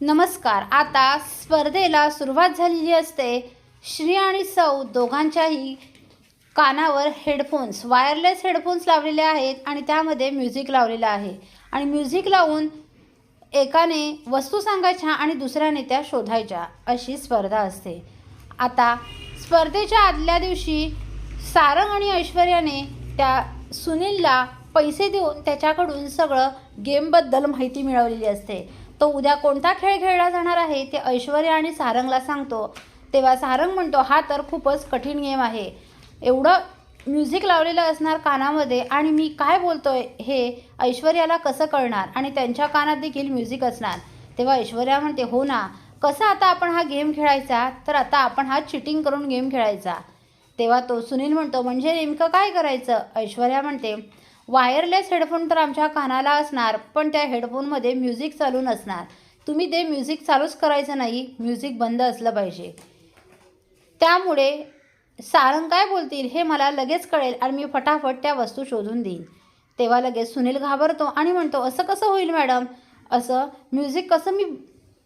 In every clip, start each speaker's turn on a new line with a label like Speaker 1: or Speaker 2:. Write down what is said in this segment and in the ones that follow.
Speaker 1: नमस्कार. आता स्पर्धेला सुरुवात झालेली असते. श्री आणि सौ दोघांच्याही कानावर हेडफोन्स वायरलेस हेडफोन्स लावलेले आहेत आणि त्यामध्ये म्युझिक लावलेलं आहे. आणि म्युझिक लावून एकाने वस्तू सांगायच्या आणि दुसऱ्याने त्या शोधायच्या अशी स्पर्धा असते. आता स्पर्धेच्या आदल्या दिवशी सारंग आणि ऐश्वर्याने त्या सुनीलला पैसे देऊन त्याच्याकडून सगळं गेमबद्दल माहिती मिळवलेली असते. तो उद्या कोणता खेळ खेळला जाणार आहे ते ऐश्वर्या आणि सारंगला सांगतो. तेव्हा सारंग म्हणतो हा तर खूपच कठीण गेम आहे. एवढं म्युझिक लावलेलं असणार कानामध्ये आणि मी काय बोलतोय हे ऐश्वर्याला कसं कळणार? आणि त्यांच्या कानात देखील म्युझिक असणार. तेव्हा ऐश्वर्या म्हणते हो ना कसं आता आपण हा गेम खेळायचा? तर आता आपण हा चिटिंग करून गेम खेळायचा. तेव्हा तो सुनील म्हणतो म्हणजे नेमकं काय करायचं? ऐश्वर्या म्हणते वायरलेस हेडफोन तर आमच्या कानाला असणार पण त्या हेडफोनमध्ये म्युझिक चालू नसणार. तुम्ही ते म्युझिक चालूच करायचं नाही म्युझिक बंद असलं पाहिजे. त्यामुळे सारंग काय बोलतील हे मला लगेच कळेल आणि मी फटाफट त्या वस्तू शोधून देईन. तेव्हा लगेच सुनील घाबरतो आणि म्हणतो असं कसं होईल मॅडम? असं म्युझिक कसं मी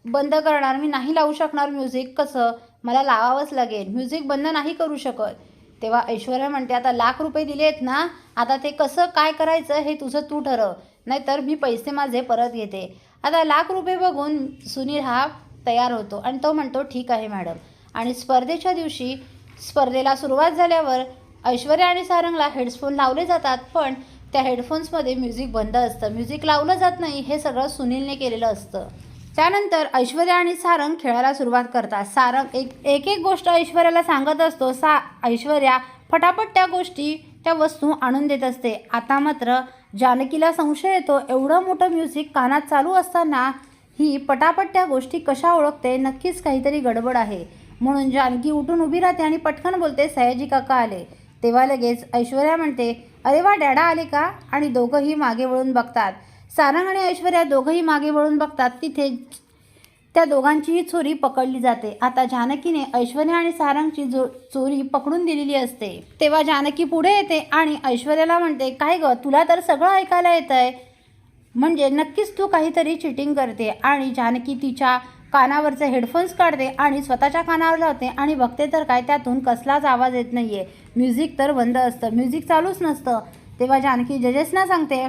Speaker 1: बंद करणार? मी नाही लावू शकणार म्युझिक कसं? मला लावावंच लागेल. म्युझिक बंद नाही करू शकत. तेव्हा ऐश्वर्या म्हणते आता लाख रुपये दिले आहेत ना आता ते कसं काय करायचं हे तुझं तू ठरव नाहीतर मी पैसे माझे परत घेते. आता लाख रुपये बघून सुनील हा तयार होतो आणि तो म्हणतो ठीक आहे मॅडम. आणि स्पर्धेच्या दिवशी स्पर्धेला सुरुवात झाल्यावर ऐश्वर्या आणि सारंगला हेडफोन लावले जातात पण त्या हेडफोन्समध्ये म्युझिक बंद असतं. म्युझिक लावलं जात नाही हे सगळं सुनीलने केलेलं असतं. त्यानंतर ऐश्वर्या आणि सारंग खेळायला सुरुवात करतात. सारंग एक एक एक गोष्ट ऐश्वर्याला सांगत असतो. सा ऐश्वर्या फटाफट त्या गोष्टी त्या वस्तू आणून देत असते. आता मात्र जानकीला संशय येतो. एवढं मोठं म्युझिक कानात चालू असताना ही पटापट त्या गोष्टी कशा ओळखते नक्कीच काहीतरी गडबड आहे. म्हणून जानकी उठून उभी राहते आणि पटकन बोलते सयाजी काका आले. तेव्हा लगेच ऐश्वर्या म्हणते अरे वा डॅडा आले का? आणि दोघंही मागे वळून बघतात. सारंग आणि ऐश्वर्या दोघंही मागे वळून बघतात तिथे त्या दोघांचीही चोरी पकडली जाते. आता जानकीने ऐश्वर्या आणि सारंगची जो चोरी पकडून दिलेली असते तेव्हा जानकी पुढे येते आणि ऐश्वर्याला म्हणते काय गं तुला तर सगळं ऐकायला येत आहे म्हणजे नक्कीच तू काहीतरी चिटिंग करते. आणि जानकी तिच्या कानावरचे हेडफोन्स काढते आणि स्वतःच्या कानावर लावते आणि बघते तर काय त्यातून कसलाच आवाज येत नाही आहे म्युझिक तर बंद असतं. म्युझिक चालूच नसतं. तेव्हा जानकी जजेसना सांगते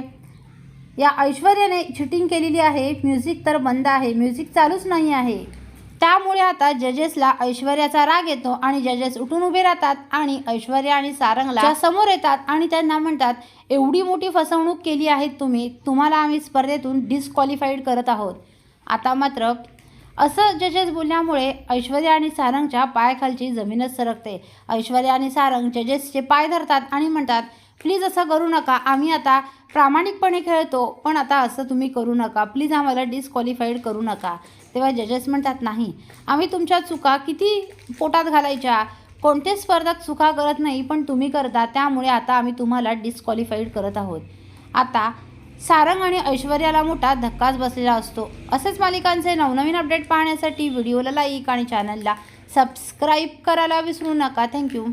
Speaker 1: या ऐश्वर्याने चिटिंग केलेली आहे. म्युझिक तर बंद आहे. म्युझिक चालूच नाही आहे. त्यामुळे आता जजेसला ऐश्वर्याचा राग येतो आणि जजेस उठून उभे राहतात आणि ऐश्वर्या आणि सारंगला समोर येतात आणि त्यांना म्हणतात एवढी मोठी फसवणूक केली आहे तुम्ही. तुम्हाला आम्ही स्पर्धेतून डिस्क्वालिफाईड करत आहोत. आता मात्र असं जजेस बोलल्यामुळे ऐश्वर्या आणि सारंगच्या पायाखालची जमीनच सरकते. ऐश्वर्या आणि सारंग जजेसचे पाय धरतात आणि म्हणतात प्लीज असं करू नका. आम्ही आता प्रामाणिकपणे खेळतो पण आता असं तुम्ही करू नका. प्लीज आम्हाला डिस्क्वालिफाईड करू नका. तेव्हा जजेस म्हणतात नाही आम्ही तुमच्या चुका किती पोटात घालायच्या? कोणत्याच स्पर्धात चुका करत नाही पण तुम्ही करता. त्यामुळे आता आम्ही तुम्हाला डिस्क्वालिफाईड करत आहोत. आता सारंग आणि ऐश्वर्याला मोठा धक्काच बसलेला असतो. असेच मालिकांचे नवनवीन अपडेट पाहण्यासाठी व्हिडिओला लाईक आणि चॅनलला सबस्क्राईब करायला विसरू नका. थँक्यू